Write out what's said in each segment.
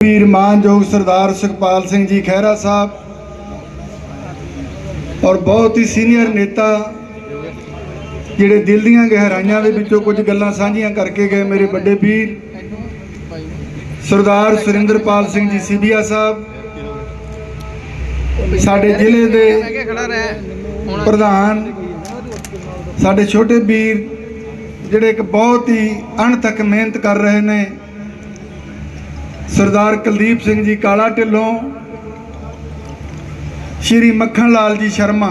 ਵੀਰ ਮਾਨਯੋਗ ਸਰਦਾਰ ਸੁਖਪਾਲ ਸਿੰਘ ਜੀ ਖਹਿਰਾ ਸਾਹਿਬ ਔਰ ਬਹੁਤ ਹੀ ਸੀਨੀਅਰ ਨੇਤਾ ਜਿਹੜੇ ਦਿਲ ਦੀਆਂ ਗਹਿਰਾਈਆਂ ਦੇ ਵਿੱਚੋਂ ਕੁਝ ਗੱਲਾਂ ਸਾਂਝੀਆਂ ਕਰਕੇ ਗਏ ਮੇਰੇ ਵੱਡੇ ਵੀਰ ਸਰਦਾਰ ਸੁਰਿੰਦਰਪਾਲ ਸਿੰਘ ਜੀ ਸੀਬੀਆ ਸਾਹਿਬ, ਸਾਡੇ ਜ਼ਿਲ੍ਹੇ ਦੇ ਪ੍ਰਧਾਨ, ਸਾਡੇ ਛੋਟੇ ਵੀਰ ਜਿਹੜੇ ਇੱਕ ਬਹੁਤ ਹੀ ਅਣਥੱਕ ਮਿਹਨਤ ਕਰ ਰਹੇ ਨੇ। ਸਰਦਾਰ ਕੁਲਦੀਪ ਸਿੰਘ ਜੀ ਕਾਲਾ ਢਿੱਲੋਂ, ਸ਼੍ਰੀ ਮੱਖਣ ਲਾਲ ਜੀ ਸ਼ਰਮਾ।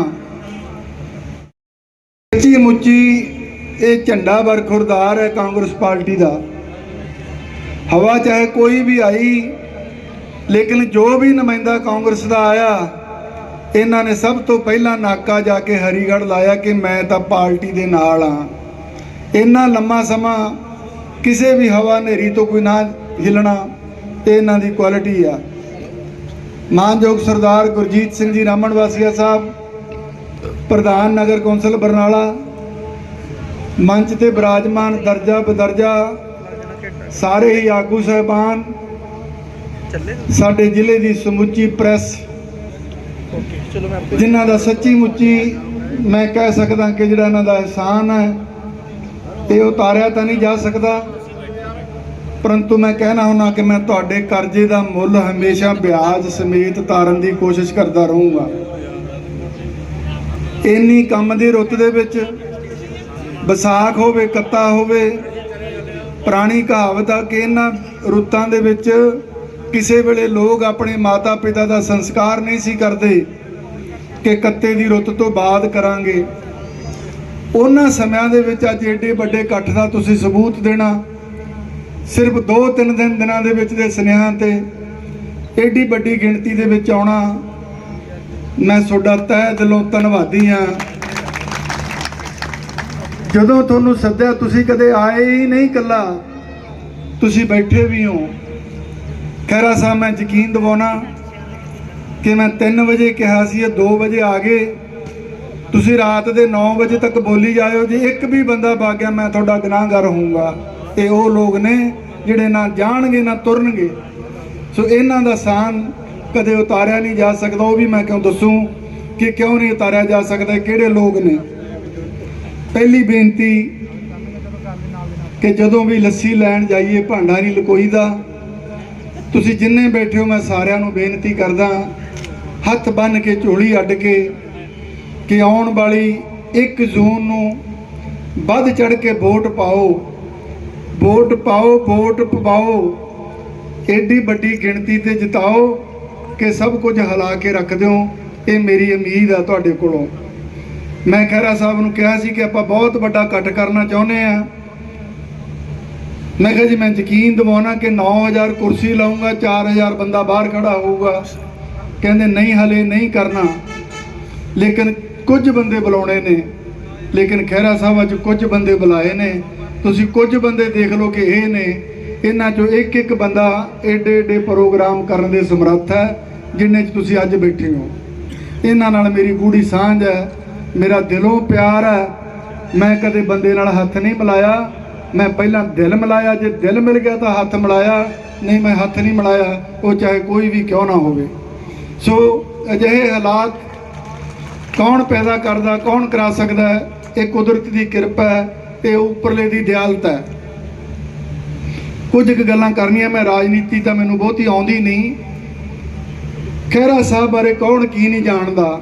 ਸੱਚੀ ਮੁੱਚੀ ਇਹ ਝੰਡਾ ਬਰਖੁਰਦਾਰ ਹੈ ਕਾਂਗਰਸ ਪਾਰਟੀ ਦਾ। ਹਵਾ ਚਾਹੇ ਕੋਈ ਵੀ ਆਈ, ਲੇਕਿਨ ਜੋ ਵੀ ਨੁਮਾਇੰਦਾ ਕਾਂਗਰਸ ਦਾ ਆਇਆ, ਇਹਨਾਂ ਨੇ ਸਭ ਤੋਂ ਪਹਿਲਾਂ ਨਾਕਾ ਜਾ ਕੇ ਹਰੀਗੜ੍ਹ ਲਾਇਆ ਕਿ ਮੈਂ ਤਾਂ ਪਾਰਟੀ ਦੇ ਨਾਲ ਆ ਇੰਨਾ ਲੰਮਾ ਸਮਾਂ ਕਿਸੇ ਵੀ ਹਵਾ ਹਨੇਰੀ ਤੋਂ ਕੋਈ ਨਾ ਹਿਲਣਾ ਇਹ ਇਹਨਾਂ ਦੀ ਕੁਆਲਿਟੀ ਆ। ਮਾਨਯੋਗ ਸਰਦਾਰ ਗੁਰਜੀਤ ਸਿੰਘ ਜੀ ਰਾਮਣ ਵਾਸੀਆ ਸਾਹਿਬ, ਪ੍ਰਧਾਨ ਨਗਰ ਕੌਂਸਲ ਬਰਨਾਲਾ, ਮੰਚ ਤੇ ਬਿਰਾਜਮਾਨ ਦਰਜਾ ਬਦਰਜਾ, ਸਾਰੇ ਹੀ ਆਗੂ ਸਹਿਬਾਨ, ਸਾਡੇ ਜ਼ਿਲ੍ਹੇ ਦੀ ਸਮੁੱਚੀ ਪ੍ਰੈਸ ਜਿਨ੍ਹਾਂ ਦਾ ਸੱਚੀ ਮੁੱਚੀ ਮੈਂ ਕਹਿ ਸਕਦਾ ਕਿ ਜਿਹੜਾ ਇਹਨਾਂ ਦਾ ਅਹਿਸਾਨ ਹੈ, ਇਹ ਉਤਾਰਿਆ ਤਾਂ ਨਹੀਂ ਜਾ ਸਕਦਾ। ਪਰੰਤੂ ਮੈਂ ਕਹਿਣਾ ਹੁੰਦਾ ਕਿ ਮੈਂ ਤੁਹਾਡੇ ਕਰਜ਼ੇ ਦਾ ਮੁੱਲ ਹਮੇਸ਼ਾ ਵਿਆਜ ਸਮੇਤ ਤਾਰਨ ਦੀ ਕੋਸ਼ਿਸ਼ ਕਰਦਾ ਰਹੂੰਗਾ। ਇੰਨੀ ਕੰਮ ਦੀ ਰੁੱਤ ਦੇ ਵਿੱਚ ਵਿਸਾਖ ਹੋਵੇ, ਕੱਤਾ ਹੋਵੇ, ਪੁਰਾਣੀ ਕਹਾਵਤ ਆ ਕਿ ਇਹਨਾਂ ਰੁੱਤਾਂ ਦੇ ਵਿੱਚ ਕਿਸੇ ਵੇਲੇ ਲੋਕ ਆਪਣੇ ਮਾਤਾ ਪਿਤਾ ਦਾ ਸੰਸਕਾਰ ਨਹੀਂ ਸੀ ਕਰਦੇ ਕਿ ਕੱਤੇ ਦੀ ਰੁੱਤ ਤੋਂ ਬਾਅਦ ਕਰਾਂਗੇ। ਉਹਨਾਂ ਸਮਿਆਂ ਦੇ ਵਿੱਚ ਅੱਜ ਏਡੇ ਵੱਡੇ ਇਕੱਠ ਦਾ ਤੁਸੀਂ ਸਬੂਤ ਦੇਣਾ ਸਿਰਫ 2-3 ਦਿਨ ਦਿਨਾਂ ਦੇ ਵਿੱਚ ਦੇ ਸੁਨੇਹਾਂ ਤੇ ਐਡੀ ਵੱਡੀ ਗਿਣਤੀ ਦੇ ਵਿੱਚ ਆਉਣਾ ਮੈਂ ਤੁਹਾਡਾ ਤਹਿ ਦਿਲੋਂ ਧੰਨਵਾਦੀ ਹਾਂ। ਜਦੋਂ ਤੁਹਾਨੂੰ ਸੱਦਿਆ, ਤੁਸੀਂ ਕਦੇ ਆਏ ਹੀ ਨਹੀਂ ਕੱਲਾ ਤੁਸੀਂ ਬੈਠੇ ਵੀ ਹੋ। ਖੈਰਾ ਸਾਹਿਬ, ਮੈਂ ਯਕੀਨ ਦਿਵਾਉਣਾ ਕਿ ਮੈਂ 3 ਵਜੇ ਕਿਹਾ ਸੀ ਇਹ 2 ਵਜੇ ਆ ਗਏ। ਤੁਸੀਂ ਰਾਤ ਦੇ 9 ਵਜੇ ਤੱਕ ਬੋਲੀ ਜਾਇਓ। ਜੇ ਇੱਕ ਵੀ ਬੰਦਾ ਬਾਗਿਆ ਮੈਂ ਤੁਹਾਡਾ ਗੁਨਾਹਗਰ ਹੋਊਂਗਾ। ਇਹ ਉਹ ਲੋਕ ਨੇ ਜਿਹੜੇ ਨਾ ਜਾਣਗੇ, ਨਾ ਤੁਰਨਗੇ। ਸੋ ਇਹਨਾਂ ਦਾ ਸਾਨ ਕਦੇ ਉਤਾਰਿਆ ਨਹੀਂ ਜਾ ਸਕਦਾ। ਉਹ ਵੀ ਮੈਂ ਕਿਉਂ ਦੱਸੂ ਕਿ ਕਿਉਂ ਨਹੀਂ ਉਤਾਰਿਆ ਜਾ ਸਕਦਾ, ਕਿਹੜੇ ਲੋਕ ਨੇ? ਪਹਿਲੀ ਬੇਨਤੀ ਕਿ ਜਦੋਂ ਵੀ ਲੱਸੀ ਲੈਣ ਜਾਈਏ ਭਾਂਡਾ ਨਹੀਂ ਲਕੋਈਦਾ ਤੁਸੀਂ ਜਿੰਨੇ ਬੈਠੇ ਹੋ, ਮੈਂ ਸਾਰਿਆਂ ਨੂੰ ਬੇਨਤੀ ਕਰਦਾ, ਹੱਥ ਬੰਨ ਕੇ, ਝੋਲੀ ਅੱਡ ਕੇ ਕਿ ਆਉਣ ਵਾਲੀ 1 ਜੂਨ ਨੂੰ ਵੱਧ ਚੜ ਕੇ ਵੋਟ ਪਾਓ। ਵੋਟ ਪਾਓ, ਵੋਟ ਪਵਾਓ। ਐਡੀ ਵੱਡੀ ਗਿਣਤੀ ਤੇ ਜਿਤਾਓ ਕਿ ਸਭ ਕੁਝ ਹਿਲਾ ਕੇ ਰੱਖ ਦਿਓ। ਇਹ ਮੇਰੀ ਉਮੀਦ ਆ ਤੁਹਾਡੇ ਕੋਲੋਂ। ਮੈਂ ਖਹਿਰਾ ਸਾਹਿਬ ਨੂੰ ਕਿਹਾ ਸੀ ਕਿ ਆਪਾਂ ਬਹੁਤ ਵੱਡਾ ਇਕੱਠ ਕਰਨਾ ਚਾਹੁੰਦੇ ਆ। ਮੈਂ ਕਿਹਾ ਜੀ, ਮੈਂ ਯਕੀਨ ਦਿਵਾਉਣਾ ਕਿ 9000 ਕੁਰਸੀ ਲਾਉਂਗਾ 4000 ਬੰਦਾ ਬਾਹਰ ਖੜਾ ਹੋਊਗਾ। ਕਹਿੰਦੇ, ਨਹੀਂ ਹਲੇ ਨਹੀਂ ਕਰਨਾ। ਲੇਕਿਨ ਕੁਝ ਬੰਦੇ ਬੁਲਾਉਣੇ ਨੇ। ਲੇਕਿਨ ਖਹਿਰਾ ਸਾਹਿਬ ਅੱਜ ਕੁਝ ਬੰਦੇ ਬੁਲਾਏ ਨੇ। ਤੁਸੀਂ ਕੁਝ ਬੰਦੇ ਦੇਖ ਲਓ ਕਿ ਇਹ ਨੇ ਇਹਨਾਂ ਚੋਂ ਇੱਕ ਇੱਕ ਬੰਦਾ ਏਡੇ ਏਡੇ ਪ੍ਰੋਗਰਾਮ ਕਰਨ ਦੇ ਸਮਰੱਥ ਹੈ, ਜਿੰਨੇ 'ਚ ਤੁਸੀਂ ਅੱਜ ਬੈਠੇ ਹੋ। ਇਹਨਾਂ ਨਾਲ ਮੇਰੀ ਗੂੜੀ ਸਾਂਝ ਹੈ, ਮੇਰਾ ਦਿਲੋਂ ਪਿਆਰ ਹੈ। ਮੈਂ ਕਦੇ ਬੰਦੇ ਨਾਲ ਹੱਥ ਨਹੀਂ ਮਿਲਾਇਆ, ਮੈਂ ਪਹਿਲਾਂ ਦਿਲ ਮਿਲਾਇਆ, ਜੇ ਦਿਲ ਮਿਲ ਗਿਆ ਤਾਂ ਹੱਥ ਮਿਲਾਇਆ, ਨਹੀਂ ਮੈਂ ਹੱਥ ਨਹੀਂ ਮਿਲਾਇਆ, ਉਹ ਚਾਹੇ ਕੋਈ ਵੀ ਕਿਉਂ ਨਾ ਹੋਵੇ। ਸੋ ਅਜਿਹੇ ਹਾਲਾਤ ਕੌਣ ਪੈਦਾ ਕਰਦਾ, ਕੌਣ ਕਰਾ ਸਕਦਾ ਇਹ ਕੁਦਰਤ ਦੀ ਕਿਰਪਾ ਹੈ। ਇਹ ਉੱਪਰਲੇ ਦੀ ਦਿਆਲਤ ਹੈ। ਕੁਝ ਕੁ ਗੱਲਾਂ ਕਰਨੀਆਂ ਮੈਂ ਰਾਜਨੀਤੀ ਤਾਂ ਮੈਨੂੰ ਬਹੁਤੀ ਆਉਂਦੀ ਨਹੀਂ। ਖਹਿਰਾ ਸਾਹਿਬ ਬਾਰੇ ਕੌਣ ਕੀ ਨਹੀਂ ਜਾਣਦਾ।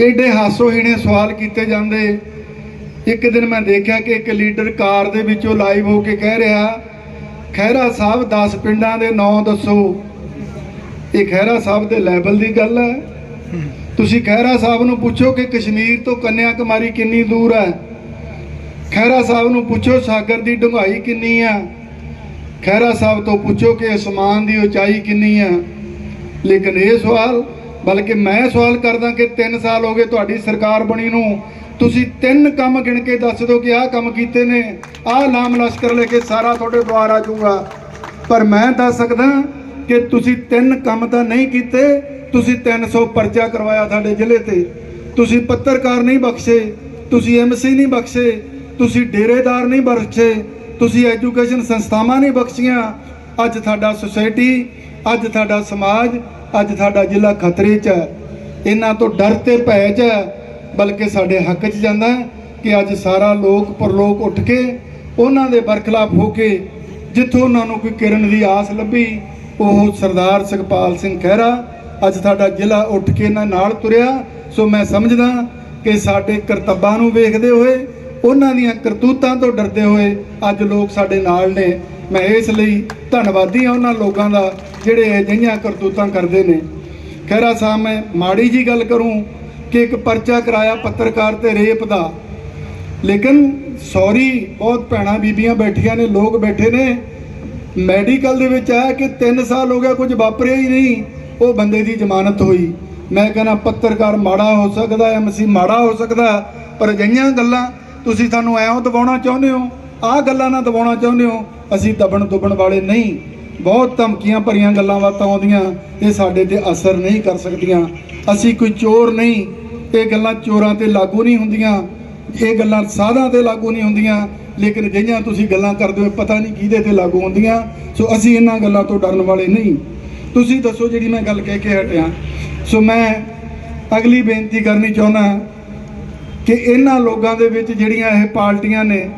ਏਡੇ ਹਾਸੋਹੀਣੇ ਸਵਾਲ ਕੀਤੇ ਜਾਂਦੇ। ਇੱਕ ਦਿਨ ਮੈਂ ਦੇਖਿਆ ਕਿ ਇੱਕ ਲੀਡਰ ਕਾਰ ਦੇ ਵਿੱਚੋਂ ਲਾਈਵ ਹੋ ਕੇ ਕਹਿ ਰਿਹਾ, ਖਹਿਰਾ ਸਾਹਿਬ 10 ਪਿੰਡਾਂ ਦੇ ਨਾਂ ਦੱਸੋ। ਇਹ ਖਹਿਰਾ ਸਾਹਿਬ ਦੇ ਲੈਵਲ ਦੀ ਗੱਲ ਹੈ। ਤੁਸੀਂ ਖਹਿਰਾ ਸਾਹਿਬ ਨੂੰ ਪੁੱਛੋ ਕਿ ਕਸ਼ਮੀਰ ਤੋਂ ਕੰਨਿਆ ਕੁਮਾਰੀ ਕਿੰਨੀ ਦੂਰ ਹੈ। ਖਹਿਰਾ ਸਾਹਿਬ ਨੂੰ ਪੁੱਛੋ ਸਾਗਰ ਦੀ ਡੂੰਘਾਈ ਕਿੰਨੀ ਆ? ਖਹਿਰਾ ਸਾਹਿਬ ਤੋਂ ਪੁੱਛੋ ਕਿ ਅਸਮਾਨ ਦੀ ਉਚਾਈ ਕਿੰਨੀ ਆ? ਲੇਕਿਨ ਇਹ ਸਵਾਲ, ਬਲਕਿ ਮੈਂ ਸਵਾਲ ਕਰਦਾ ਕਿ 3 ਸਾਲ ਹੋ ਗਏ ਤੁਹਾਡੀ ਸਰਕਾਰ ਬਣੀ ਨੂੰ, ਤੁਸੀਂ ਤਿੰਨ ਕੰਮ ਗਿਣ ਕੇ ਦੱਸ ਦਿਓ ਕਿ ਆਹ ਕੰਮ ਕੀਤੇ ਨੇ, ਆਹ ਨਾਮ ਲਸ਼ਕਰ ਲੈ ਕੇ ਸਾਰਾ ਤੁਹਾਡੇ ਦੁਆਰ ਆ ਜਾਊਗਾ। ਪਰ ਮੈਂ ਦੱਸ ਸਕਦਾ ਕਿ ਤੁਸੀਂ ਤਿੰਨ ਕੰਮ ਤਾਂ ਨਹੀਂ ਕੀਤੇ, ਤੁਸੀਂ 300 ਪਰਚਾ ਕਰਵਾਇਆ ਸਾਡੇ ਜ਼ਿਲ੍ਹੇ ਤੇ। ਤੁਸੀਂ ਪੱਤਰਕਾਰ ਨਹੀਂ ਬਖਸ਼ੇ, ਤੁਸੀਂ ਐਮਸੀ ਨਹੀਂ ਬਖਸ਼ੇ ਤੁਸੀਂ ਡੇਰੇਦਾਰ ਨਹੀਂ ਬਖਸ਼ੇ, ਤੁਸੀਂ ਐਜੂਕੇਸ਼ਨ ਸੰਸਥਾਵਾਂ ਨਹੀਂ ਬਖਸ਼ੀਆਂ। ਅੱਜ ਸਾਡਾ ਸੁਸਾਇਟੀ, ਅੱਜ ਸਾਡਾ ਸਮਾਜ, ਅੱਜ ਸਾਡਾ ਜ਼ਿਲ੍ਹਾ ਖਤਰੇ 'ਚ ਹੈ। ਇਹਨਾਂ ਤੋਂ ਡਰ ਤੇ ਭੈ 'ਚ ਹੈ, ਬਲਕਿ ਸਾਡੇ ਹੱਕ 'ਚ ਜਾਂਦਾ ਕਿ ਅੱਜ ਸਾਰਾ ਲੋਕ ਪਰਲੋਕ ਉੱਠ ਕੇ ਉਹਨਾਂ ਦੇ ਬਰਖਲਾਫ ਹੋ ਕੇ ਜਿੱਥੋਂ ਉਹਨਾਂ ਨੂੰ ਕੋਈ ਕਿਰਨ ਦੀ ਆਸ ਲੱਭੀ, ਉਹ ਸਰਦਾਰ ਸੁਖਪਾਲ ਸਿੰਘ ਖਹਿਰਾ ਅੱਜ ਸਾਡਾ ਜ਼ਿਲ੍ਹਾ ਉੱਠ ਕੇ ਇਹਨਾਂ ਨਾਲ ਤੁਰਿਆ। ਸੋ ਮੈਂ ਸਮਝਦਾ ਕਿ ਸਾਡੇ ਕਰਤੱਬਾਂ ਨੂੰ ਵੇਖਦੇ ਹੋਏ ਉਹਨਾਂ ਦੀਆਂ ਕਰਤੂਤਾਂ ਤੋਂ ਡਰਦੇ ਹੋਏ ਅੱਜ ਲੋਕ ਸਾਡੇ ਨਾਲ ਨੇ। ਮੈਂ ਇਸ ਲਈ ਧੰਨਵਾਦੀ ਹਾਂ ਉਹਨਾਂ ਲੋਕਾਂ ਦਾ ਜਿਹੜੇ ਅਜਿਹੀਆਂ ਕਰਤੂਤਾਂ ਕਰਦੇ ਨੇ। ਖਹਿਰਾ ਸਾਹਿਬ, ਮੈਂ ਮਾੜੀ ਜੀ ਗੱਲ ਕਰੂੰ ਕਿ ਇੱਕ ਪਰਚਾ ਕਰਾਇਆ ਪੱਤਰਕਾਰ ਤੇ ਰੇਪ ਦਾ। ਲੇਕਿਨ ਸੌਰੀ, ਬਹੁਤ ਭੈਣਾਂ ਬੀਬੀਆਂ ਬੈਠੀਆਂ ਨੇ, ਲੋਕ ਬੈਠੇ ਨੇ। ਮੈਡੀਕਲ ਦੇ ਵਿੱਚ ਆਇਆ ਕਿ 3 ਸਾਲ ਹੋ ਗਿਆ ਕੁਝ ਵਾਪਰਿਆ ਹੀ ਨਹੀਂ। ਉਹ ਬੰਦੇ ਦੀ ਜ਼ਮਾਨਤ ਹੋਈ। ਮੈਂ ਕਹਿੰਦਾ, ਪੱਤਰਕਾਰ ਮਾੜਾ ਹੋ ਸਕਦਾ ਐਮਸੀ ਮਾੜਾ ਹੋ ਸਕਦਾ ਪਰ ਅਜਿਹੀਆਂ ਗੱਲਾਂ ਤੁਸੀਂ ਸਾਨੂੰ ਐਂ ਦਬਾਉਣਾ ਚਾਹੁੰਦੇ ਹੋ, ਆਹ ਗੱਲਾਂ ਨਾ ਦਬਾਉਣਾ ਚਾਹੁੰਦੇ ਹੋ, ਅਸੀਂ ਦਬਣ ਦੁਬਣ ਵਾਲੇ ਨਹੀਂ। ਬਹੁਤ ਧਮਕੀਆਂ ਭਰੀਆਂ ਗੱਲਾਂ ਬਾਤਾਂ ਆਉਂਦੀਆਂ, ਇਹ ਸਾਡੇ ਤੇ ਅਸਰ ਨਹੀਂ ਕਰ ਸਕਦੀਆਂ। ਅਸੀਂ ਕੋਈ ਚੋਰ ਨਹੀਂ, ਇਹ ਗੱਲਾਂ ਚੋਰਾਂ ਤੇ ਲਾਗੂ ਨਹੀਂ ਹੁੰਦੀਆਂ, ਇਹ ਗੱਲਾਂ ਸਾਧਾਂ ਤੇ ਲਾਗੂ ਨਹੀਂ ਹੁੰਦੀਆਂ, ਲੇਕਿਨ ਜਿਹੀਆਂ ਤੁਸੀਂ ਗੱਲਾਂ ਕਰਦੇ ਹੋ ਪਤਾ ਨਹੀਂ ਕਿਹਦੇ ਤੇ ਲਾਗੂ ਹੁੰਦੀਆਂ। ਸੋ ਅਸੀਂ ਇਹਨਾਂ ਗੱਲਾਂ ਤੋਂ ਡਰਨ ਵਾਲੇ ਨਹੀਂ। ਤੁਸੀਂ ਦੱਸੋ ਜਿਹੜੀ ਮੈਂ ਗੱਲ ਕਹਿ ਕੇ ਹਟਿਆ। ਸੋ ਮੈਂ ਅਗਲੀ ਬੇਨਤੀ ਕਰਨੀ ਚਾਹੁੰਦਾ ਕਿ ਇਹਨਾਂ ਲੋਕਾਂ ਦੇ ਵਿੱਚ ਜਿਹੜੀਆਂ ਇਹ ਪਾਰਟੀਆਂ ਨੇ,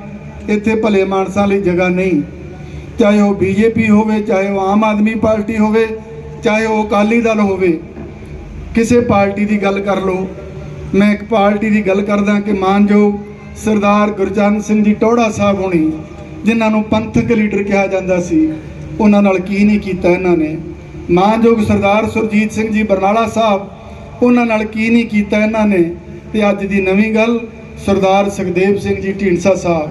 ਇੱਥੇ ਭਲੇ ਮਾਨਸਾਂ ਲਈ ਜਗ੍ਹਾ ਨਹੀਂ। ਚਾਹੇ ਉਹ ਬੀਜੇਪੀ ਹੋਵੇ, ਚਾਹੇ ਉਹ ਆਮ ਆਦਮੀ ਪਾਰਟੀ ਹੋਵੇ, ਚਾਹੇ ਉਹ ਅਕਾਲੀ ਦਲ ਹੋਵੇ, ਕਿਸੇ ਪਾਰਟੀ ਦੀ ਗੱਲ ਕਰ ਲਓ। ਮੈਂ ਇੱਕ ਪਾਰਟੀ ਦੀ ਗੱਲ ਕਰਦਾ ਕਿ ਮਾਨਯੋਗ ਸਰਦਾਰ ਗੁਰਚਰਨ ਸਿੰਘ ਜੀ ਟੋੜਾ ਸਾਹਿਬ ਹੋਣੀ, ਜਿਨ੍ਹਾਂ ਨੂੰ ਪੰਥਕ ਲੀਡਰ ਕਿਹਾ ਜਾਂਦਾ ਸੀ, ਉਹਨਾਂ ਨਾਲ ਕੀ ਨਹੀਂ ਕੀਤਾ ਇਹਨਾਂ ਨੇ? ਮਾਨਯੋਗ ਸਰਦਾਰ ਸੁਰਜੀਤ ਸਿੰਘ ਜੀ ਬਰਨਾਲਾ ਸਾਹਿਬ, ਉਹਨਾਂ ਨਾਲ ਕੀ ਨਹੀਂ ਕੀਤਾ ਇਹਨਾਂ ਨੇ? ਤੇ ਅੱਜ ਦੀ ਨਵੀਂ ਗੱਲ ਸਰਦਾਰ ਸੁਖਦੇਵ ਸਿੰਘ ਜੀ ਢੀਂਡਸਾ ਸਾਹਿਬ,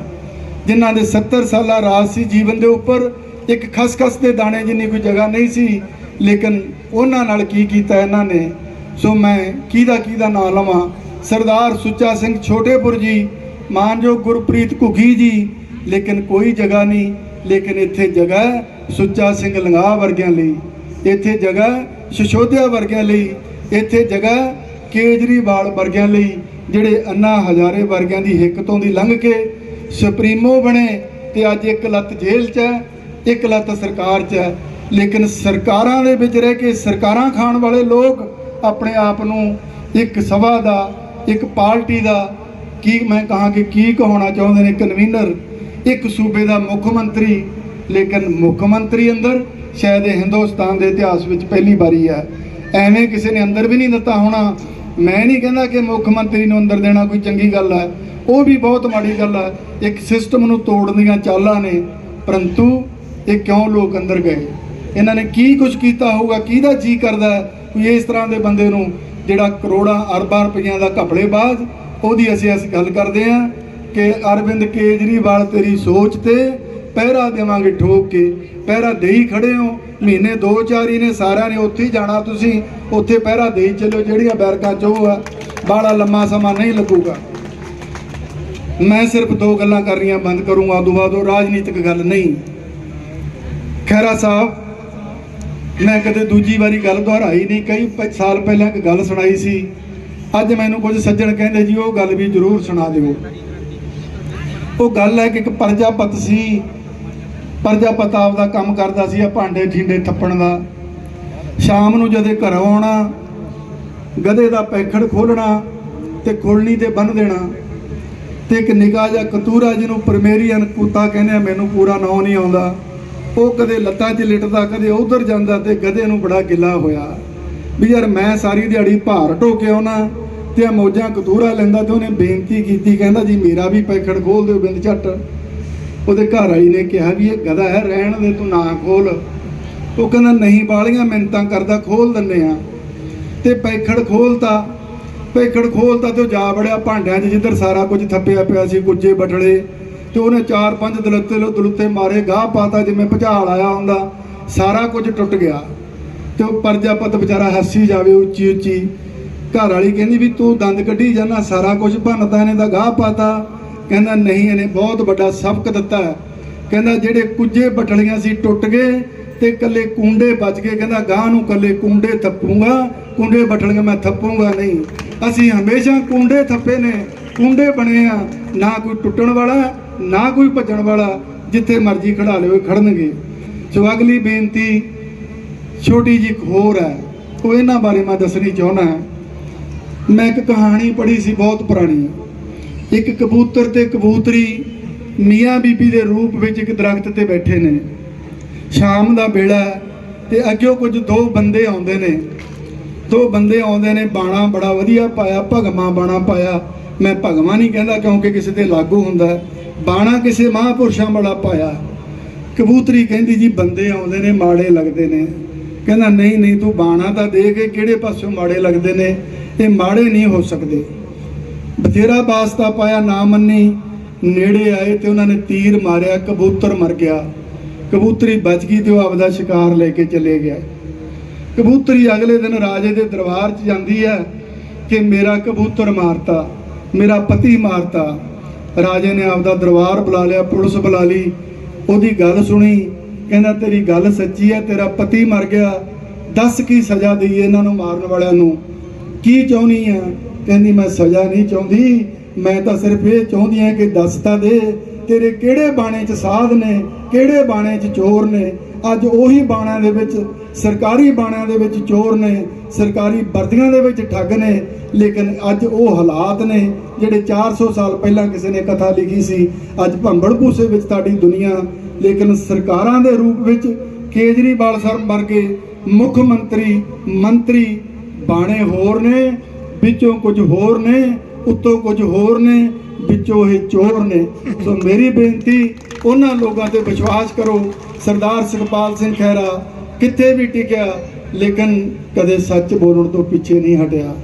ਜਿਨ੍ਹਾਂ ਦੇ 70 ਸਾਲਾ ਰਾਜ ਸੀ ਜੀਵਨ ਦੇ ਉੱਪਰ ਇੱਕ ਖਸਖਸ ਦੇ ਦਾਣੇ ਜਿੰਨੀ ਕੋਈ ਜਗ੍ਹਾ ਨਹੀਂ ਸੀ, ਲੇਕਿਨ ਉਹਨਾਂ ਨਾਲ ਕੀ ਕੀਤਾ ਇਹਨਾਂ ਨੇ? ਸੋ ਮੈਂ ਕਿਹਦਾ ਕਿਹਦਾ ਨਾਮ ਲਵਾਂ? ਸਰਦਾਰ ਸੁੱਚਾ ਸਿੰਘ ਛੋਟੇਪੁਰ ਜੀ, ਮਾਨਯੋਗ ਗੁਰਪ੍ਰੀਤ ਘੁੱਗੀ ਜੀ, ਲੇਕਿਨ ਕੋਈ ਜਗ੍ਹਾ ਨਹੀਂ, ਲੇਕਿਨ ਇੱਥੇ ਜਗ੍ਹਾ ਸੁੱਚਾ ਸਿੰਘ ਲੰਗਾ ਵਰਗਿਆਂ ਲਈ, ਇੱਥੇ ਜਗ੍ਹਾ ਸ਼ਸ਼ੋਧਿਆ ਵਰਗਿਆਂ ਲਈ, ਇੱਥੇ ਜਗ੍ਹਾ ਕੇਜਰੀਵਾਲ ਵਰਗਿਆਂ ਲਈ ਜਿਹੜੇ ਅੰਨਾ ਹਜ਼ਾਰੇ ਵਰਗਿਆਂ ਦੀ ਹਿੱਕ ਤੋਂ ਦੀ ਲੰਘ ਕੇ ਸੁਪਰੀਮੋ ਬਣੇ ਤੇ ਅੱਜ ਇੱਕ ਲੱਤ ਜੇਲ੍ਹ 'ਚ ਹੈ, ਇੱਕ ਲੱਤ ਸਰਕਾਰ 'ਚ ਹੈ। ਲੇਕਿਨ ਸਰਕਾਰਾਂ ਦੇ ਵਿੱਚ ਰਹਿ ਕੇ ਸਰਕਾਰਾਂ ਖਾਣ ਵਾਲੇ ਲੋਕ ਆਪਣੇ ਆਪ ਨੂੰ ਇੱਕ ਸਭਾ ਦਾ, ਇੱਕ ਪਾਰਟੀ ਦਾ ਕੀ ਮੈਂ ਕਹਾਂ ਕਿ ਕੀ ਕਹਾਉਣਾ ਚਾਹੁੰਦੇ ਨੇ ਕਨਵੀਨਰ? ਇੱਕ ਸੂਬੇ ਦਾ ਮੁੱਖ ਮੰਤਰੀ, ਲੇਕਿਨ ਮੁੱਖ ਮੰਤਰੀ ਅੰਦਰ ਸ਼ਾਇਦ ਇਹ ਹਿੰਦੁਸਤਾਨ ਦੇ ਇਤਿਹਾਸ ਵਿੱਚ ਪਹਿਲੀ ਵਾਰੀ ਹੈ। ਐਵੇਂ ਕਿਸੇ ਨੇ ਅੰਦਰ ਵੀ ਨਹੀਂ ਦਿੱਤਾ ਹੋਣਾ। ਮੈਂ ਨਹੀਂ ਕਹਿੰਦਾ ਕਿ ਮੁੱਖ ਮੰਤਰੀ ਨੂੰ ਅੰਦਰ ਦੇਣਾ ਕੋਈ ਚੰਗੀ ਗੱਲ ਹੈ। ਉਹ ਵੀ ਬਹੁਤ ਮਾੜੀ ਗੱਲ ਹੈ। ਇੱਕ ਸਿਸਟਮ ਨੂੰ ਤੋੜਨ ਦੀਆਂ ਚਾਲਾਂ ਨੇ, ਪਰੰਤੂ ਇਹ ਕਿਉਂ ਲੋਕ ਅੰਦਰ ਗਏ? ਇਹਨਾਂ ਨੇ ਕੀ ਕੁਝ ਕੀਤਾ ਹੋਊਗਾ? ਕਿਹਦਾ ਜੀ ਕਰਦਾ ਹੈ? ਕੋਈ ਇਸ ਤਰ੍ਹਾਂ ਦੇ ਬੰਦੇ ਨੂੰ ਜਿਹੜਾ ਕਰੋੜਾਂ, ਅਰਬਾਂ ਰੁਪਈਆਂ ਦਾ ਘਪਲੇਬਾਜ਼ ਉਹਦੀ ਅਸੀਂ ਅਸੀਂ ਗੱਲ ਕਰਦੇ ਹਾਂ ਕਿ ਅਰਵਿੰਦ ਕੇਜਰੀਵਾਲ ਤੇਰੀ ਸੋਚ ਤੇ ਪਹਿਰਾ ਦੇਵਾਂਗੇ ਠੋਕ ਕੇ, ਪਹਿਰਾ ਦੇਈ ਖੜੇ ਹੋ। ਮਹੀਨੇ ਦੋ ਚਾਰ ਹੀ ਨੇ, ਸਾਰਿਆਂ ਨੇ ਉੱਥੇ ਹੀ ਜਾਣਾ ਤੁਸੀਂ। ਉੱਥੇ ਪਹਿਰਾ ਦੇਈ ਚੱਲੋ ਜਿਹੜੀਆਂ ਬੈਰਕਾਂ ਚੋ ਆ ਬਾਲਾ ਲੰਮਾ ਸਮਾਂ ਨਹੀਂ ਲੱਗੂਗਾ। ਮੈਂ ਸਿਰਫ ਦੋ ਗੱਲਾਂ ਕਰਨੀਆਂ ਬੰਦ ਕਰੂੰਗਾ ਉਦੋਂ ਬਾਅਦ ਉਹ ਰਾਜਨੀਤਿਕ ਗੱਲ ਨਹੀਂ। ਖੈਰਾ ਸਾਹਿਬ, ਮੈਂ ਕਦੇ ਦੂਜੀ ਵਾਰੀ ਗੱਲ ਦੁਹਰਾਈ ਨਹੀਂ, ਕਈ ਸਾਲ ਪਹਿਲਾਂ ਇੱਕ ਗੱਲ ਸੁਣਾਈ ਸੀ। ਅੱਜ ਮੈਨੂੰ ਕੁਝ ਸੱਜਣ ਕਹਿੰਦੇ ਜੀ, ਉਹ ਗੱਲ ਵੀ ਜ਼ਰੂਰ ਸੁਣਾ ਦਿਓ। ਉਹ ਗੱਲ ਹੈ ਕਿ ਇੱਕ ਪ੍ਰਜਾਪਤ ਸੀ ਪ੍ਰਜਾਪਤ ਆਪਦਾ ਕੰਮ ਕਰਦਾ ਸੀ, ਆ ਭਾਂਡੇ ਠਿੰਡੇ ਥੱਪਣ ਦਾ, ਸ਼ਾਮ ਨੂੰ ਜਦੇ ਘਰੋਂ ਆਉਣਾ, ਗਧੇ ਦਾ ਪੈਖੜ ਖੋਲਣਾ ਤੇ ਖੋਲਣੀ ਤੇ ਬੰਨ ਦੇਣਾ, ਤੇ ਇੱਕ ਨਿਗਾਹ ਜਿਹਾ ਕਤੂਰਾ ਜਿਹਨੂੰ ਪਰਮੇਰੀਅਨ ਕੁੱਤਾ ਕਹਿੰਦੇ ਆ, ਮੈਨੂੰ ਪੂਰਾ ਨਾਂ ਨਹੀਂ ਆਉਂਦਾ। ਉਹ ਕਦੇ ਲੱਤਾਂ 'ਚ ਲਿਟਦਾ, ਕਦੇ ਉਧਰ ਜਾਂਦਾ ਤੇ ਗਧੇ ਨੂੰ ਬੜਾ ਗਿੱਲਾ ਹੋਇਆ। ਵੀ ਯਾਰ ਮੈਂ ਸਾਰੀ ਦਿਹਾੜੀ ਭਾਰ ਢੋ ਕੇ ਆਉਣਾ ਤੇ ਆ ਮੌਜਾਂ ਕਤੂਰਾ ਲੈਂਦਾ ਤੇ ਉਹਨੇ ਬੇਨਤੀ ਕੀਤੀ, ਕਹਿੰਦਾ ਜੀ ਮੇਰਾ ਵੀ ਪੈਖੜ ਖੋਲ ਦਿਓ, ਬਿੰਦ ਝੱਟ। ਉਹਦੇ ਘਰ ਵਾਲੀ ਨੇ ਕਿਹਾ ਵੀ ਇਹ ਗਧਾ ਹੈ, ਰਹਿਣ ਦੇ, ਤੂੰ ਨਾ ਖੋਲ। ਉਹ ਕਹਿੰਦਾ, ਨਹੀਂ ਬਾਲੀਆਂ ਮਿੰਤਾਂ ਕਰਦਾ, ਖੋਲ ਦਿੰਨੇ ਆ ਤੇ ਪੈਖੜ ਖੋਲਤਾ। ਪੈਖੜ ਖੋਲਤਾ ਤੇ ਉਹ ਜਾ ਬੜਿਆ ਭਾਂਡਿਆਂ 'ਚ, ਜਿੱਧਰ ਸਾਰਾ ਕੁਝ ਥੱਪਿਆ ਪਿਆ ਸੀ, ਕੁੱਜੇ, ਬਟਲੇ। ਤੇ ਉਹਨੇ ਚਾਰ ਪੰਜ ਦਲੱਤੇ ਲੋ, ਦਲੁੱਤੇ ਮਾਰੇ, ਗਾਹ ਪਾਤਾ ਜਿਵੇਂ ਭੁਚਾਲ ਆਇਆ ਹੁੰਦਾ। ਸਾਰਾ ਕੁਝ ਟੁੱਟ ਗਿਆ। ਤੇ ਉਹ ਪਰਜਾਪਤ ਵਿਚਾਰਾ ਹੱਸੀ ਜਾਵੇ ਉੱਚੀ ਉੱਚੀ। ਘਰ ਵਾਲੀ ਕਹਿੰਦੀ ਵੀ, ਤੂੰ ਦੰਦ ਕੱਢੀ ਜਾਣਾ ਸਾਰਾ ਕੁਝ ਭੰਨਤਾ, ਇਹਨੇ ਤਾਂ ਗਾਹ ਪਾਤਾ। ਕਹਿੰਦਾ ਨਹੀਂ, ਇਹਨੇ ਬਹੁਤ ਵੱਡਾ ਸਬਕ ਦਿੱਤਾ। ਕਹਿੰਦਾ ਜਿਹੜੇ ਕੁੱਜੇ ਬਟਲੀਆਂ ਸੀ ਟੁੱਟ ਗਏ ਤੇ ਕੱਲੇ ਕੁੰਡੇ ਬਚ ਗਏ। ਕਹਿੰਦਾ ਗਾਹ ਨੂੰ ਕੱਲੇ ਕੁੰਡੇ ਥੱਪੂਗਾ, ਕੁੰਡੇ ਬਟਲੀਆਂ ਮੈਂ ਥੱਪੂਗਾ ਨਹੀਂ। ਅਸੀਂ ਹਮੇਸ਼ਾ ਕੁੰਡੇ ਥੱਪੇ ਨੇ, ਕੁੰਡੇ ਬਣੇ ਆ। ਨਾ ਕੋਈ ਟੁੱਟਣ ਵਾਲਾ, ਨਾ ਕੋਈ ਭੱਜਣ ਵਾਲਾ, ਜਿੱਥੇ ਮਰਜ਼ੀ ਖੜਾ ਲਿਓ, ਇਹ ਖੜਨਗੇ ਸੋ ਅਗਲੀ ਬੇਨਤੀ ਛੋਟੀ ਜਿਹੀ ਇੱਕ ਹੋਰ ਹੈ। ਉਹ ਇਹਨਾਂ ਬਾਰੇ ਮੈਂ ਦੱਸਣੀ ਚਾਹੁੰਦਾ ਮੈਂ ਇੱਕ ਕਹਾਣੀ ਪੜ੍ਹੀ ਸੀ, ਬਹੁਤ ਪੁਰਾਣੀ। ਇੱਕ ਕਬੂਤਰ ਤੇ ਕਬੂਤਰੀ ਮੀਆਂ ਬੀਬੀ ਦੇ ਰੂਪ ਵਿੱਚ ਇੱਕ ਦਰਖਤ ਤੇ ਬੈਠੇ ਨੇ। ਸ਼ਾਮ ਦਾ ਵੇਲਾ ਹੈ ਤੇ ਅੱਗਿਓਂ ਕੁਝ ਦੋ ਬੰਦੇ ਆਉਂਦੇ ਨੇ। ਦੋ ਬੰਦੇ ਆਉਂਦੇ ਨੇ, ਬਾਣਾ ਬੜਾ ਵਧੀਆ ਪਾਇਆ ਭਗਮਾ ਬਾਣਾ ਪਾਇਆ। ਮੈਂ ਭਗਮਾ ਨਹੀਂ ਕਹਿੰਦਾ ਕਿਉਂਕਿ ਕਿਸੇ ਤੇ ਲਾਗੂ ਹੁੰਦਾ ਬਾਣਾ ਕਿਸੇ ਮਹਾਂਪੁਰਸ਼ਾਂ ਵਾਲਾ ਪਾਇਆ। ਕਬੂਤਰੀ ਕਹਿੰਦੀ ਜੀ, ਬੰਦੇ ਆਉਂਦੇ ਨੇ, ਮਾੜੇ ਲੱਗਦੇ ਨੇ। ਕਹਿੰਦਾ, ਨਹੀਂ ਨਹੀਂ, ਤੂੰ ਬਾਣਾ ਤਾਂ ਦੇ ਕੇ ਕਿਹੜੇ ਪਾਸੋਂ ਮਾੜੇ ਲੱਗਦੇ ਨੇ? ਇਹ ਮਾੜੇ ਨਹੀਂ ਹੋ ਸਕਦੇ। ਬਥੇਰਾ ਵਾਸਤਾ ਪਾਇਆ, ਨਾ ਮੰਨੀ। ਨੇੜੇ ਆਏ ਤੇ ਉਹਨਾਂ ਨੇ ਤੀਰ ਮਾਰਿਆ, ਕਬੂਤਰ ਮਰ ਗਿਆ। ਕਬੂਤਰੀ ਬਚ ਗਈ ਤੇ ਉਹ ਆਪਦਾ ਸ਼ਿਕਾਰ ਲੈ ਕੇ ਚਲੇ ਗਿਆ। ਕਬੂਤਰੀ ਅਗਲੇ ਦਿਨ ਰਾਜੇ ਦੇ ਦਰਬਾਰ 'ਚ ਜਾਂਦੀ ਹੈ ਕਿ ਮੇਰਾ ਕਬੂਤਰ ਮਾਰਤਾ, ਮੇਰਾ ਪਤੀ ਮਾਰਤਾ। ਰਾਜੇ ਨੇ ਆਪਦਾ ਦਰਬਾਰ ਬੁਲਾ ਲਿਆ, ਪੁਲਿਸ ਬੁਲਾ ਲਈ। ਉਹਦੀ ਗੱਲ ਸੁਣੀ, ਕਹਿੰਦਾ, ਤੇਰੀ ਗੱਲ ਸੱਚੀ ਹੈ, ਤੇਰਾ ਪਤੀ ਮਰ ਗਿਆ। ਦੱਸ ਕੀ ਸਜ਼ਾ ਦਈਏ ਇਹਨਾਂ ਨੂੰ, ਮਾਰਨ ਵਾਲਿਆਂ ਨੂੰ? ਕੀ ਚਾਹੁੰਦੀ ਆ ਕਹਿੰਦੀ, ਮੈਂ ਸਜ਼ਾ ਨਹੀਂ ਚਾਹੁੰਦੀ। ਮੈਂ ਤਾਂ ਸਿਰਫ ਇਹ ਚਾਹੁੰਦੀ ਆ ਕਿ ਦੱਸ ਤਾਂ ਦੇ, ਤੇਰੇ ਕਿਹੜੇ ਬਾਣੇ 'ਚ ਸਾਧ ਨੇ, ਕਿਹੜੇ ਬਾਣੇ 'ਚ ਚੋਰ ਨੇ? ਅੱਜ ਉਹੀ ਬਾਣਿਆਂ ਦੇ ਵਿੱਚ, ਸਰਕਾਰੀ ਬਾਣਿਆਂ ਦੇ ਵਿੱਚ ਚੋਰ ਨੇ, ਸਰਕਾਰੀ ਵਰਦੀਆਂ ਦੇ ਵਿੱਚ ਠੱਗ ਨੇ, ਲੇਕਿਨ ਅੱਜ ਉਹ ਹਾਲਾਤ ਨੇ, ਜਿਹੜੇ 400 ਸਾਲ ਪਹਿਲਾਂ ਕਿਸੇ ਨੇ ਕਥਾ ਲਿਖੀ ਸੀ। ਅੱਜ ਭੰਬੜ ਭੂਸੇ ਵਿੱਚ ਤੁਹਾਡੀ ਦੁਨੀਆ, ਲੇਕਿਨ ਸਰਕਾਰਾਂ ਦੇ ਰੂਪ ਵਿੱਚ ਕੇਜਰੀਵਾਲ ਸਰ ਵਰਗੇ ਮੁੱਖ ਮੰਤਰੀ ਮੰਤਰੀ ਬਾਣੇ ਹੋਰ ਨੇ। ਵਿੱਚੋਂ ਕੁਝ ਹੋਰ ਨੇ, ਉੱਤੋਂ ਕੁਝ ਹੋਰ ਨੇ, ਵਿੱਚੋਂ ਇਹ ਚੋਰ ਨੇ। ਸੋ ਮੇਰੀ ਬੇਨਤੀ, ਉਹਨਾਂ ਲੋਕਾਂ ਤੇ ਵਿਸ਼ਵਾਸ ਕਰੋ। ਸਰਦਾਰ ਸੁਖਪਾਲ ਸਿੰਘ ਖਹਿਰਾ ਕਿੱਥੇ ਵੀ ਟਿਕਿਆ, ਲੇਕਿਨ ਕਦੇ ਸੱਚ ਬੋਲਣ ਤੋਂ ਪਿੱਛੇ ਨਹੀਂ ਹਟਿਆ।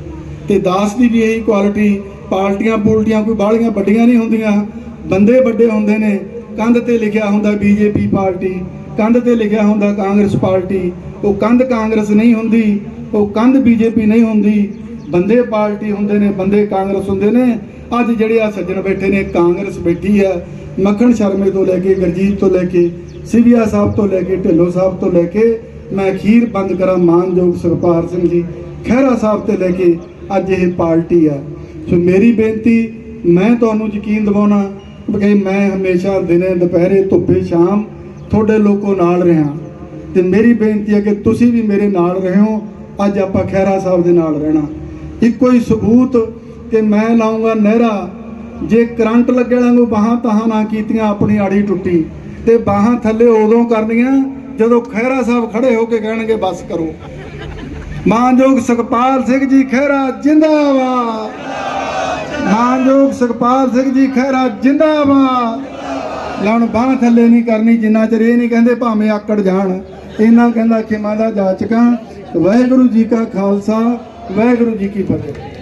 ਤੇ ਦਾਸ ਦੀ ਵੀ ਇਹੀ ਕੁਆਲਿਟੀ ਪਾਰਟੀਆਂ ਪੂਲਟੀਆਂ ਕੋਈ ਬਾਹਲੀਆਂ ਵੱਡੀਆਂ ਨਹੀਂ ਹੁੰਦੀਆਂ। ਬੰਦੇ ਵੱਡੇ ਹੁੰਦੇ ਨੇ। ਕੰਧ ਤੇ ਲਿਖਿਆ ਹੁੰਦਾ ਬੀਜੇਪੀ ਪਾਰਟੀ, ਕੰਧ ਤੇ ਲਿਖਿਆ ਹੁੰਦਾ ਕਾਂਗਰਸ ਪਾਰਟੀ। ਉਹ ਕੰਧ ਕਾਂਗਰਸ ਨਹੀਂ ਹੁੰਦੀ, ਉਹ ਕੰਧ ਬੀਜੇਪੀ ਨਹੀਂ ਹੁੰਦੀ। ਬੰਦੇ ਪਾਰਟੀ ਹੁੰਦੇ ਨੇ, ਬੰਦੇ ਕਾਂਗਰਸ ਹੁੰਦੇ ਨੇ। ਅੱਜ ਜਿਹੜੇ ਆ ਸੱਜਣ ਬੈਠੇ ਨੇ, ਕਾਂਗਰਸ ਬੈਠੀ ਆ ਮੱਖਣ ਸ਼ਰਮੇ ਤੋਂ ਲੈ ਕੇ, ਗਰਜੀਤ ਤੋਂ ਲੈ ਕੇ ਸਿਵਿਆ ਸਾਹਿਬ ਤੋਂ ਲੈ ਕੇ, ਢਿੱਲੋਂ ਸਾਹਿਬ ਤੋਂ ਲੈ ਕੇ, ਮੈਂ ਅਖੀਰ ਬੰਦ ਕਰਾਂ ਮਾਨਯੋਗ ਸੁਖਪਾਲ ਸਿੰਘ ਜੀ। ਖਹਿਰਾ ਸਾਹਿਬ ਤੇ ਲੈ ਕੇ ਅੱਜ ਇਹ ਪਾਰਟੀ ਆ ਸੋ ਮੇਰੀ ਬੇਨਤੀ, ਮੈਂ ਤੁਹਾਨੂੰ ਯਕੀਨ ਦਿਵਾਉਣਾ ਕਿ ਮੈਂ ਹਮੇਸ਼ਾ ਦਿਨੇ ਦੁਪਹਿਰੇ ਧੁੱਪੇ ਸ਼ਾਮ ਤੁਹਾਡੇ ਲੋਕੋ ਨਾਲ ਰਿਹਾ। ਤੇ ਮੇਰੀ ਬੇਨਤੀ ਹੈ ਕਿ ਤੁਸੀਂ ਵੀ ਮੇਰੇ ਨਾਲ ਰਹੋ ਅੱਜ ਆਪਾਂ ਖਹਿਰਾ ਸਾਹਿਬ ਦੇ ਨਾਲ ਰਹਿਣਾ। ਇੱਕੋ ਹੀ ਸਬੂਤ ਕਿ ਮੈਂ ਲਾਉਂਗਾ ਨਹਿਰਾ। ਜੇ ਕਰੰਟ ਲੱਗੇ ਵਾਂਗੂ ਬਾਹਾਂ ਤਾਹਾਂ ਨਾ ਕੀਤੀਆਂ, ਆਪਣੀ ਆੜੀ ਟੁੱਟੀ। ਤੇ ਬਾਹਾਂ ਥੱਲੇ ਉਦੋਂ ਕਰਨੀਆਂ, ਜਦੋਂ ਖਹਿਰਾ ਸਾਹਿਬ ਖੜੇ ਹੋ ਕੇ ਕਹਿਣਗੇ, ਬਸ ਕਰੋ। ਮਾਨਯੋਗ ਸੁਖਪਾਲ ਸਿੰਘ ਜੀ, ਖਹਿਰਾ ਜਿੰਦਾਬਾਦ। ਮਾਨਯੋਗ ਸੁਖਪਾਲ ਸਿੰਘ ਜੀ, ਖਹਿਰਾ ਜਿੰਦਾਬਾਦ। ਲਾਉਣ ਬਾਹ ਥੱਲੇ ਨਹੀਂ ਕਰਨੀ, ਜਿੰਨਾ ਚਿਰ ਇਹ ਨਹੀਂ ਕਹਿੰਦੇ ਭਾਵੇਂ ਆਕੜ ਜਾਣ। ਇਹਨਾਂ ਕਹਿੰਦਾ ਖਿਮਾ ਦਾ ਜਾ ਚੁੱਕਾ। ਵਾਹਿਗੁਰੂ ਜੀ ਕਾ ਖਾਲਸਾ ਵਾਹਿਗੁਰੂ ਜੀ ਕੀ ਫਤਿਹ।